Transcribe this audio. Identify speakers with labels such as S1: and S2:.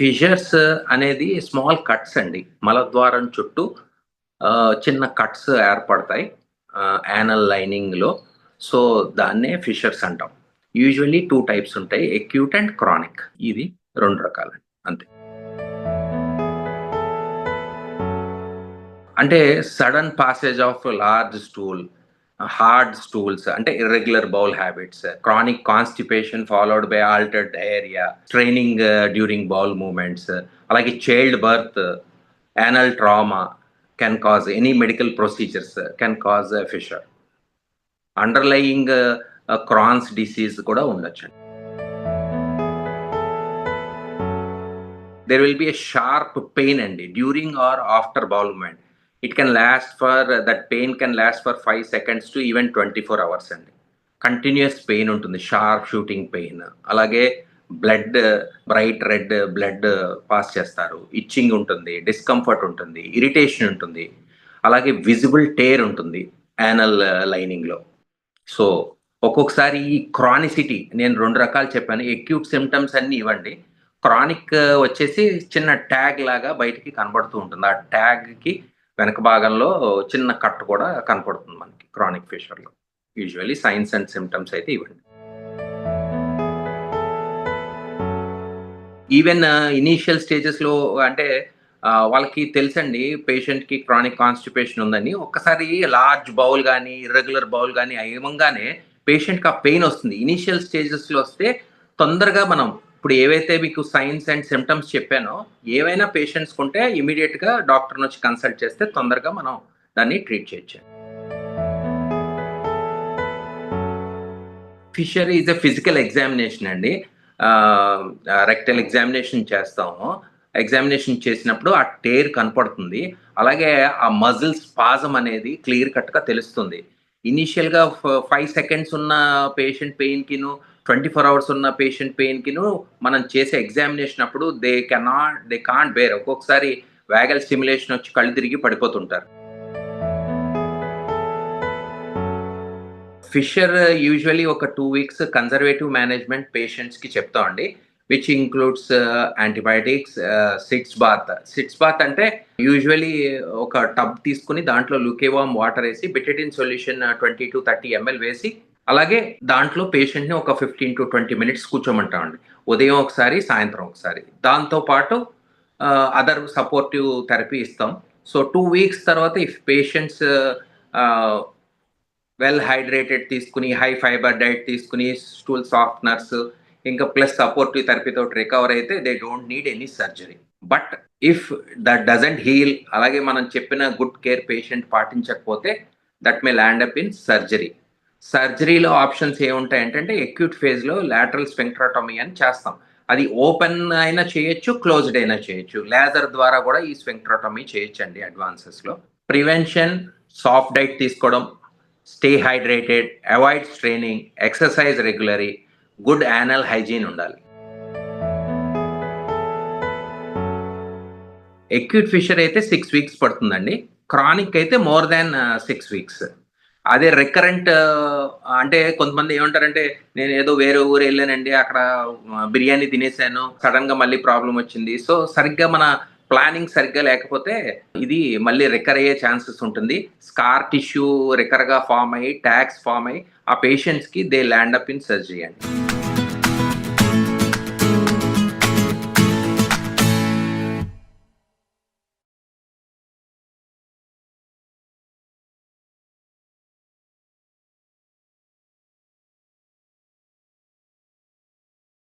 S1: Fissures అనేది small cuts అండి. మలద్వారం చుట్టూ చిన్న కట్స్ ఏర్పడతాయి యానల్ లైనింగ్లో సో దాన్నే ఫిషర్స్ అంటాం. యూజువల్లీ టూ టైప్స్ ఉంటాయి ఎక్యూట్ అండ్ క్రానిక్. ఇది రెండు రకాలు. అంతే. అంటే sudden passage of large stool hard stools అంటే irregular bowel habits chronic constipation followed by altered diarrhoea training during bowel movements అలాగే child birth anal trauma can cause any medical procedures can cause fissure underlying Crohn's disease కూడా ఉండొచ్చు there will be a sharp pain అండి during or after bowel movement it can last for that pain can last for five seconds to even twenty four hours అండి. Continuous pain ఉంటుంది. Sharp shooting pain అలాగే blood bright red blood pass చేస్తారు. Itching ఉంటుంది. Discomfort ఉంటుంది. Irritation ఉంటుంది. అలాగే visible tear ఉంటుంది. Anal లైనింగ్లో సో ఒక్కొక్కసారి ఈ క్రానిసిటీ నేను రెండు రకాలు చెప్పాను. ఎక్యూట్ సిమ్టమ్స్ అన్ని ఇవ్వండి. క్రానిక్ uh, వచ్చేసి చిన్న ట్యాగ్ లాగా బయటికి కనబడుతూ ఉంటుంది. ఆ ట్యాగ్కి వెనక భాగంలో చిన్న కట్ కూడా కనపడుతుంది మనకి క్రానిక్ ఫీషర్లో యూజువల్లీ సైన్స్ అండ్ సిమ్టమ్స్ అయితే ఇవ్వండి. ఈవెన్ ఇనీషియల్ స్టేజెస్లో అంటే వాళ్ళకి తెలుసండి పేషెంట్కి క్రానిక్ కాన్స్టిపేషన్ ఉందని. ఒక్కసారి లార్జ్ బౌల్ కానీ ఇర్రెగ్యులర్ బౌల్ కానీ అయ్యంగానే పేషెంట్కి ఆ పెయిన్ వస్తుంది. ఇనీషియల్ స్టేజెస్లో వస్తే తొందరగా మనం ఇప్పుడు ఏవైతే మీకు సైన్స్ అండ్ సిమ్టమ్స్ చెప్పానో ఏవైనా పేషెంట్స్ ఉంటే ఇమీడియట్గా డాక్టర్ని వచ్చి కన్సల్ట్ చేస్తే తొందరగా మనం దాన్ని ట్రీట్ చేయొచ్చు. Fissure is a physical examination అండి. రెక్టల్ ఎగ్జామినేషన్ చేస్తాము. ఎగ్జామినేషన్ చేసినప్పుడు ఆ టేర్ కనపడుతుంది. అలాగే ఆ మజిల్ స్పాజం అనేది క్లియర్ కట్గా తెలుస్తుంది. ఇనీషియల్గా ఫైవ్ సెకండ్స్ ఉన్న పేషెంట్ పెయిన్కిను ట్వంటీ ఫోర్ అవర్స్ ఉన్న పేషెంట్ పెయిన్కిను మనం చేసే ఎగ్జామినేషన్ అప్పుడు they cannot they can't bear ఒక్కొక్కసారి వ్యాగల్ స్టిమ్యులేషన్ వచ్చి కళ్ళు తిరిగి పడిపోతుంటారు. ఫిషర్ యూజువలీ ఒక టూ వీక్స్ కన్జర్వేటివ్ మేనేజ్మెంట్ పేషెంట్స్కి చెప్తామండి which includes antibiotics sitz bath sitz bath అంటే యూజువలీ ఒక టబ్ తీసుకుని దాంట్లో లుకేవామ్ వాటర్ వేసి betadine solution twenty to thirty ML వేసి అలాగే దాంట్లో పేషెంట్ని ఒక ఫిఫ్టీన్ టు ట్వంటీ మినిట్స్ కూర్చోమంటామండి. ఉదయం ఒకసారి సాయంత్రం ఒకసారి. దాంతోపాటు అదర్ సపోర్టివ్ థెరపీ ఇస్తాం. సో టూ వీక్స్ తర్వాత ఇఫ్ పేషెంట్స్ వెల్ హైడ్రేటెడ్ తీసుకుని హై ఫైబర్ డైట్ తీసుకుని స్టూల్ సాఫ్ట్నర్స్ ఇంకా ప్లస్ సపోర్టివ్ థెరపీతో రికవర్ అయితే they don't need any surgery. But if that doesn't heal అలాగే మనం చెప్పిన గుడ్ కేర్ పేషెంట్ పాటించకపోతే that may land up in surgery. సర్జరీలో options ఏముంటాయి అంటే ఎక్యూట్ ఫేజ్లో లాటరల్ స్పెంక్ట్రాటమీ అని చేస్తాం. అది ఓపెన్ అయినా చేయొచ్చు క్లోజ్డ్ అయినా చేయొచ్చు. లేజర్ ద్వారా కూడా ఈ స్పెంక్ట్రాటమీ చేయొచ్చు అండి అడ్వాన్సెస్లో ప్రివెన్షన్ సాఫ్ట్ డైట్ తీసుకోవడం stay hydrated avoid straining exercise regularly good anal hygiene ఉండాలి. ఎక్యూట్ ఫిషర్ అయితే సిక్స్ వీక్స్ పడుతుందండి. క్రానిక్ అయితే మోర్ దాన్ సిక్స్ వీక్స్ అదే రికరెంట్ అంటే కొంతమంది ఏమంటారంటే నేను ఏదో వేరే ఊరు వెళ్ళానండి అక్కడ బిర్యానీ తినేసాను సడన్గా మళ్ళీ ప్రాబ్లం వచ్చింది. సో సరిగ్గా మన ప్లానింగ్ సరిగ్గా లేకపోతే ఇది మళ్ళీ రికర్ అయ్యే ఛాన్సెస్ ఉంటుంది. స్కార్ టిష్యూ రికర్గా ఫామ్ అయ్యి ట్యాక్స్ ఫామ్ అయ్యి ఆ పేషెంట్స్కి they land up in surgery అండి.